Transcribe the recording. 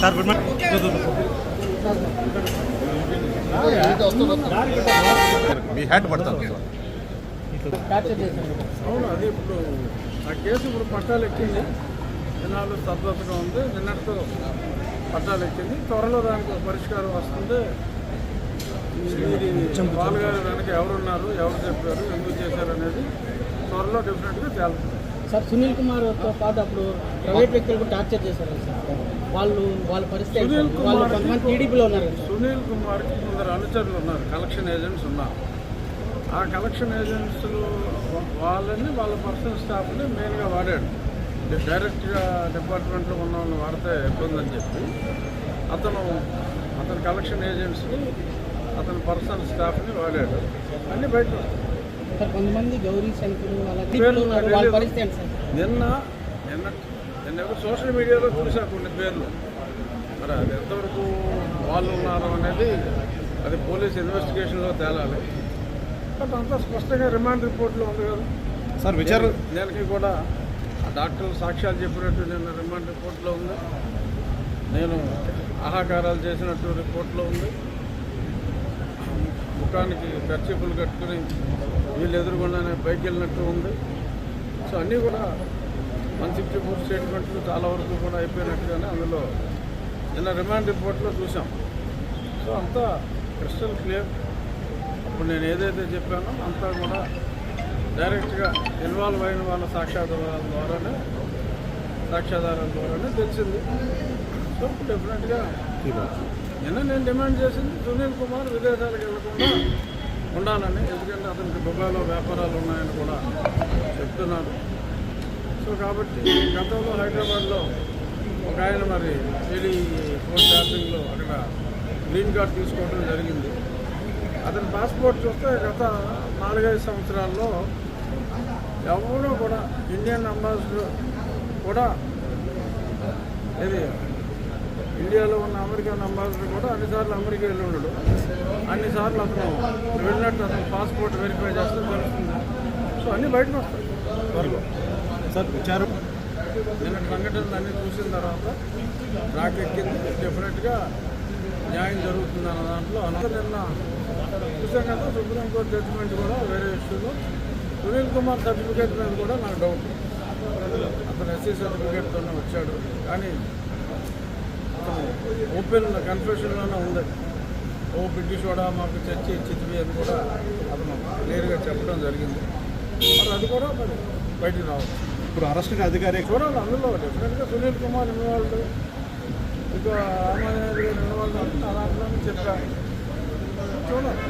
Sir good morning మీ hat పడతాను. అవును అది ఇప్పుడు ఆ కేసు ఇప్పుడు పట్టాలు ఎక్కింది. దినాలు స్తబ్దతగా ఉంది. నిన్నటితో పట్టాలు ఎక్కింది. త్వరలో దానికి పరిష్కారం వస్తుంది. పాల్గారి వెనక ఎవరున్నారు ఎవరు చెప్పారు ఎందుకు చేశారు అనేది త్వరలో డెఫినెట్గా తేలుతుంది సార్ సునీల్ కుమార్తో పాటు అప్పుడు ప్రైవేట్ వ్యక్తులకు టార్చర్ చేశారు సార్. వాళ్ళు వాళ్ళ పరిస్థితి? వాళ్ళు కొంతమంది టీడీపీలో ఉన్నారు. సునీల్ కుమార్కి కొందరు అనుచరులు ఉన్నారు కలెక్షన్ ఏజెంట్స్ ఉన్నారు. ఆ కలెక్షన్ ఏజెంట్స్లు వాళ్ళని వాళ్ళ పర్సనల్ స్టాఫ్ని మెయిన్గా వాడాడు. డైరెక్ట్గా డిపార్ట్మెంట్లో ఉన్న వాళ్ళని వాడితే ఇబ్బంది అని చెప్పి. అతను అతని కలెక్షన్ ఏజెంట్స్ని అతని పర్సనల్ స్టాఫ్ని వాడాడు. అన్నీ బయట. కొంతమంది గౌరీ నిన్న నిన్న నిన్న సోషల్ మీడియాలో చూసా కొన్ని పేర్లు. మరి అది ఎంతవరకు వాళ్ళు ఉన్నారు అనేది అది పోలీస్ ఇన్వెస్టిగేషన్లో తేలాలి. బట్ అంతా స్పష్టంగా రిమాండ్ రిపోర్ట్లో ఉంది కదా. సార్ విచారణ దానికి కూడా ఆ డాక్టర్లు సాక్ష్యాలు చెప్పినట్టు నిన్న రిమాండ్ రిపోర్ట్లో ఉంది. నేను ఆహాకారాలు చేసినట్టు రిపోర్ట్లో ఉంది. ముఖానికి కర్చీపులు కట్టుకుని వీళ్ళు ఎదురుకుండానే పైకి వెళ్ళినట్టు ఉంది. సో అన్నీ కూడా వన్ సిక్స్టీ ఫోర్ స్టేట్మెంట్లు చాలా వరకు కూడా అయిపోయినట్టుగానే అందులో నిన్న రిమాండ్ రిపోర్ట్లో చూసాం సో అంతా క్రిస్టల్ క్లియర్. అప్పుడు నేను ఏదైతే చెప్పానో అంతా కూడా డైరెక్ట్గా ఇన్వాల్వ్ అయిన వాళ్ళ సాక్ష్యాధారాల ద్వారానే సాక్ష్యాధారాల ద్వారానే తెలిసింది. సో డెఫినెట్గా నిన్న నేను డిమాండ్ చేసింది సునీల్ కుమార్ విదేశాలకు వెళ్ళకుండా ఉండాలని ఎందుకంటే అతనికి దుబాయ్లో వ్యాపారాలు ఉన్నాయని కూడా చెప్తున్నారు. సో కాబట్టి గతంలో హైదరాబాద్లో ఒక ఆయన మరి టెలి ఫోన్ ట్యాపింగ్లో అక్కడ గ్రీన్ కార్డ్ తీసుకోవడం జరిగింది. అతని పాస్పోర్ట్ చూస్తే గత నాలుగైదు సంవత్సరాల్లో ఎవరూ కూడా ఇండియన్ అంబాసిడర్ కూడా ఇది ఇండియాలో ఉన్న అమెరికన్ అంబాసిడర్ కూడా అన్నిసార్లు అమెరికా వెళ్ళి ఉండడు. అన్నిసార్లు అతను వెళ్ళినట్టు అతను పాస్పోర్ట్ వెరిఫై చేస్తే తెలుస్తుంది. సో అన్నీ బయటకు వస్తాయి. త్వరలో. సార్ విచారణ నిన్న సంఘటనలు అన్నీ చూసిన తర్వాత రాకెక్కింది డెఫినెట్గా న్యాయం జరుగుతుంది అన్న దాంట్లో అంత నిన్న చూసాం కదా సుప్రీంకోర్టు జడ్జిమెంట్ కూడా వేరే ఇష్యూలో సునీల్ కుమార్ సర్టిఫికేట్ మీద కూడా నాకు డౌట్. అతను ఎస్సీ సర్టిఫికేట్తోనే వచ్చాడు. కానీ అతను ఓపెన్ కన్ఫ్యూషన్లోనే ఉంది. ఓ బ్రిటిష్ కూడా మాకు చర్చ ఇచ్చింది అని కూడా అతను క్లియర్గా చెప్పడం జరిగింది. మరి అది కూడా మరి బయటికి రావచ్చు. ఇప్పుడు అరెస్ట్ అధికారి చూడాలి అందులో డెఫినెట్గా సునీల్ కుమార్ ఇన్వాల్వ్ ఇంకా రామానాయుడు గారు ఇన్వాల్వ్ ఆ దాంట్లో చెప్పారు. చూడాలి.